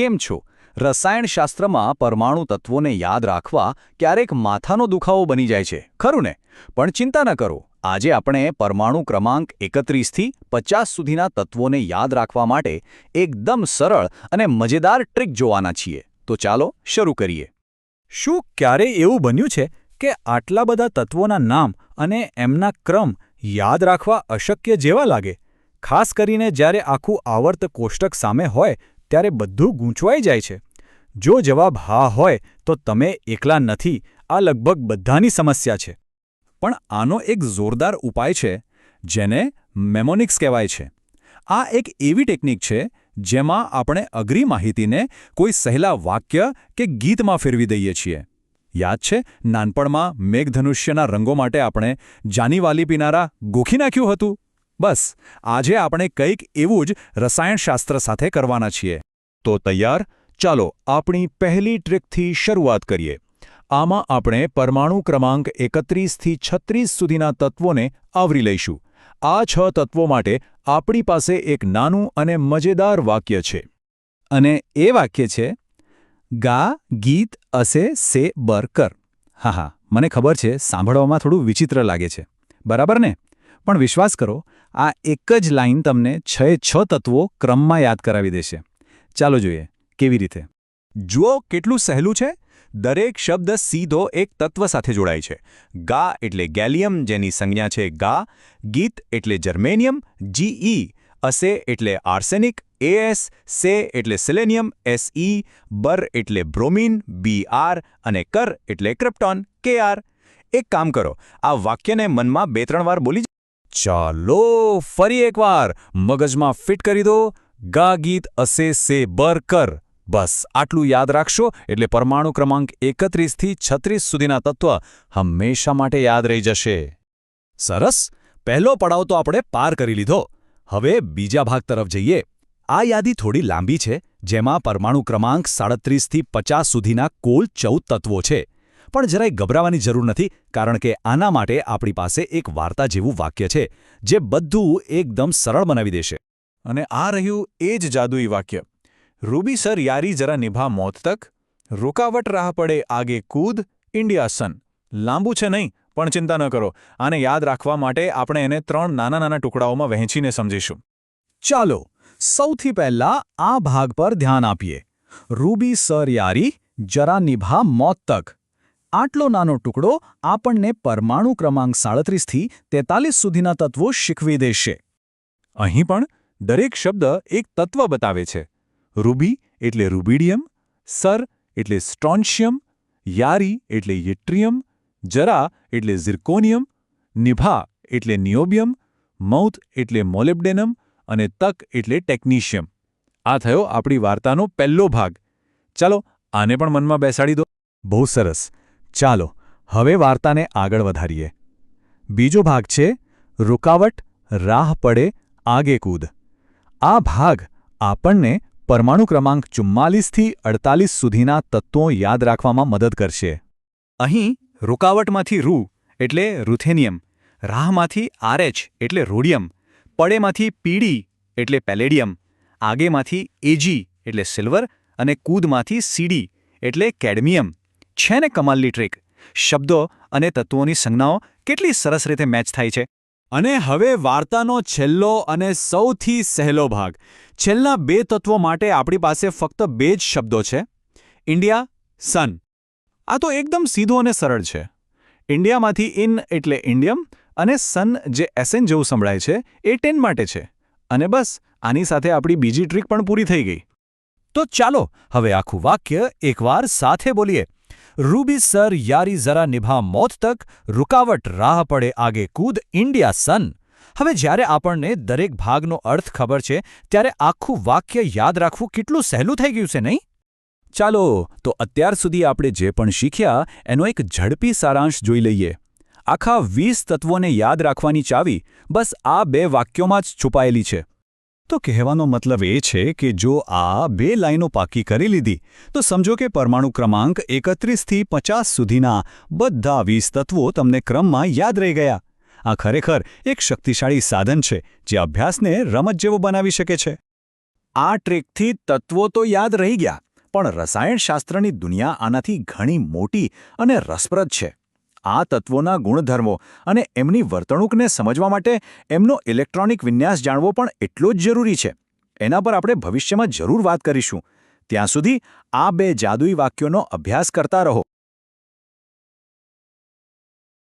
કેમ છો? રસાયણશાસ્ત્રમાં પરમાણુ તત્વોને યાદ રાખવા ક્યારેક માથાનો દુખાવો બની જાય છે, ખરું ને? પણ ચિંતા ન કરો, આજે આપણે પરમાણુ ક્રમાંક એકત્રીસથી પચાસ સુધીના તત્વોને યાદ રાખવા માટે એકદમ સરળ અને મજેદાર ટ્રીક જોવાના છીએ. તો ચાલો શરૂ કરીએ. શું ક્યારેય એવું બન્યું છે કે આટલા બધા તત્વોના નામ અને એમના ક્રમ યાદ રાખવા અશક્ય જેવા લાગે? ખાસ કરીને જ્યારે આખું આવર્ત કોષ્ટક સામે હોય ત્યારે બધું ગૂંચવાઈ જાય છે. જો જવાબ હા હોય, તો તમે એકલા નથી. આ લગભગ બધાની સમસ્યા છે. પણ આનો એક જોરદાર ઉપાય છે, જેને મેમોનિક્સ કહેવાય છે. આ એક એવી ટેકનિક છે, જેમાં આપણે અઘરી માહિતીને કોઈ સહેલા વાક્ય કે ગીતમાં ફેરવી દઈએ છીએ. યાદ છે, નાનપણમાં મેઘધનુષ્યના રંગો માટે આપણે જાનીવાલી પીનારા ગોખી નાખ્યું હતું? બસ, આજે આપણે કંઈક એવું જ રસાયણશાસ્ત્ર સાથે કરવાના છીએ. તો તૈયાર? ચાલો, આપણી પહેલી ટ્રીકથી શરૂઆત કરીએ. આમાં આપણે પરમાણુ ક્રમાંક એકત્રીસથી છત્રીસ સુધીના તત્વોને આવરી લઈશું. આ છ તત્વો માટે આપણી પાસે એક નાનું અને મજેદાર વાક્ય છે. અને એ વાક્ય છે, ગા, ગીત, અસે, સે, બર, કર. હા હા, મને ખબર છે, સાંભળવામાં થોડું વિચિત્ર લાગે છે. બરાબર ને? પણ વિશ્વાસ કરો, આ એક જ લાઇન તમને છ છ તત્વો ક્રમમાં યાદ કરાવી દેશે. ચાલો જોઈએ, કેવી રીતે? જુઓ, કેટલું સહેલું છે. દરેક શબ્દ સીધો એક તત્વ સાથે જોડાય છે. ગા એટલે ગેલિયમ, જેની સંજ્ઞા છે ગા. ગીત એટલે જર્મેનિયમ, જીઈ. અસે એટલે આર્સેનિક, એએસ. સે એટલે સિલેનિયમ, એસઈ. બર એટલે બ્રોમિન, બીઆર. અને કર એટલે ક્રિપ્ટોન, કેઆર. એક કામ કરો, આ વાક્યને મનમાં બે ત્રણ વાર બોલી ચાલો ફરી એકવાર મગજમાં ફિટ કરી દો. ગા ગીત અસે સે બર કર. બસ આટલું યાદ રાખશો એટલે પરમાણુ ક્રમાંક એકત્રીસથી છત્રીસ સુધીના તત્વ હંમેશા માટે યાદ રહી જશે. સરસ. પહેલો પડાવ તો આપણે પાર કરી લીધો. હવે બીજા ભાગ તરફ જઈએ. આ યાદી થોડી લાંબી છે, જેમાં પરમાણુ ક્રમાંક સાડત્રીસથી પચાસ સુધીના કુલ ચૌદ તત્વો છે. પણ જરાય ગભરાવાની જરૂર નથી, કારણ કે આના માટે આપણી પાસે એક વાર્તા જેવું વાક્ય છે, જે બધું એકદમ સરળ બનાવી દેશે. અને આ રહ્યું એ જ જાદુઈ વાક્ય. રૂબી સર યારી જરા નિભા મોત તક, રોકાવટ રાહ પડે આગે કૂદ, ઇન્ડિયા સન. લાંબુ છે નહીં, પણ ચિંતા ન કરો. આને યાદ રાખવા માટે આપણે એને ત્રણ નાના નાના ટુકડાઓમાં વહેંચીને સમજીશું. ચાલો, સૌથી પહેલા આ ભાગ પર ધ્યાન આપીએ. રૂબી સર યારી જરા નિભા મોત તક. આટલો નાનો ટુકડો આપણને પરમાણુ ક્રમાંક સાડત્રીસથી તેતાલીસ સુધીના તત્વો શીખવી દેશે. અહીં પણ દરેક શબ્દ એક તત્વ બતાવે છે. રૂબી એટલે રૂબીડિયમ, સર એટલે સ્ટ્રોન્શિયમ, યારી એટલે યટ્રિયમ, જરા એટલે ઝિર્કોનિયમ, નિભા એટલે નિયોબિયમ મૌથ એટલે મોલેબ્ડેનમ અને તક એટલે ટેકનિશિયમ. આ થયો આપણી વાર્તાનો પહેલો ભાગ. ચાલો આને પણ મનમાં બેસાડી દો. બહુ સરસ. ચાલો, હવે વાર્તાને આગળ વધારીએ. બીજો ભાગ છે, રૂકાવટ, રાહ પડે, આગે કૂદ. આ ભાગ આપણને પરમાણુ ક્રમાંક ચુમ્માલીસથી અડતાલીસ સુધીના તત્વો યાદ રાખવામાં મદદ કરશે. અહીં, રૂકાવટમાંથી રૂ એટલે રૂથેનિયમ, રાહમાંથી આરએચ એટલે રોડિયમ, પડેમાંથી પીડી એટલે પેલેડિયમ, આગેમાંથી એજી એટલે સિલ્વર, અને કૂદમાંથી સીડી એટલે કેડમિયમ. છે ને કમાલની ટ્રીક શબ્દો અને તત્વોની સંજ્ઞાઓ કેટલી સરસ રીતે મેચ થાય છે? અને હવે વાર્તાનો છેલ્લો અને સૌથી સહેલો ભાગ. છેલ્લા બે તત્વો માટે આપણી પાસે ફક્ત બે જ શબ્દો છે. ઇન્ડિયા સન આ તો એકદમ સીધું અને સરળ છે. ઇન્ડિયામાંથી ઇન એટલે ઇન્ડિયમ અને સન જે એસએન જેવું સંભળાય છે, એ ટેન માટે છે. અને બસ, આની સાથે આપણી બીજી ટ્રીક પણ પૂરી થઈ ગઈ. તો ચાલો, હવે આખું વાક્ય એકવાર સાથે બોલીએ. રૂબી સર યારી જરા નિભા મોત તક, રૂકાવટ રાહ પડે આગે કૂદ, ઇન્ડિયા સન. હવે જ્યારે આપણને દરેક ભાગનો અર્થ ખબર છે, ત્યારે આખું વાક્ય યાદ રાખવું કેટલું સહેલું થઈ ગયું છે, નહીં? ચાલો, તો અત્યાર સુધી આપણે જે પણ શીખ્યા, એનો એક ઝડપી સારાંશ જોઈ લઈએ. આખા વીસ તત્વોને યાદ રાખવાની ચાવી બસ આ બે વાક્યોમાં જ છુપાયેલી છે. તો કહેવાનો મતલબ એ છે કે જો આ બે લાઈનો પાકી કરી લીધી, તો સમજો કે પરમાણુ ક્રમાંક એકત્રીસથી પચાસ સુધીના બધા વીસ તત્વો તમને ક્રમમાં યાદ રહી ગયા. આ ખરેખર એક શક્તિશાળી સાધન છે જે અભ્યાસને રમત જેવો બનાવી શકે છે. આ ટ્રેકથી તત્વો તો યાદ રહી ગયા, પણ રસાયણશાસ્ત્રની દુનિયા આનાથી ઘણી મોટી અને રસપ્રદ છે. આ તત્વોના ગુણધર્મો અને એમની વર્તણૂકને સમજવા માટે એમનો ઇલેક્ટ્રોનિક વિન્યાસ જાણવો પણ એટલો જ જરૂરી છે. એના પર આપણે ભવિષ્યમાં જરૂર વાત કરીશું. ત્યાં સુધી આ બે જાદુઈ વાક્યોનો અભ્યાસ કરતા રહો.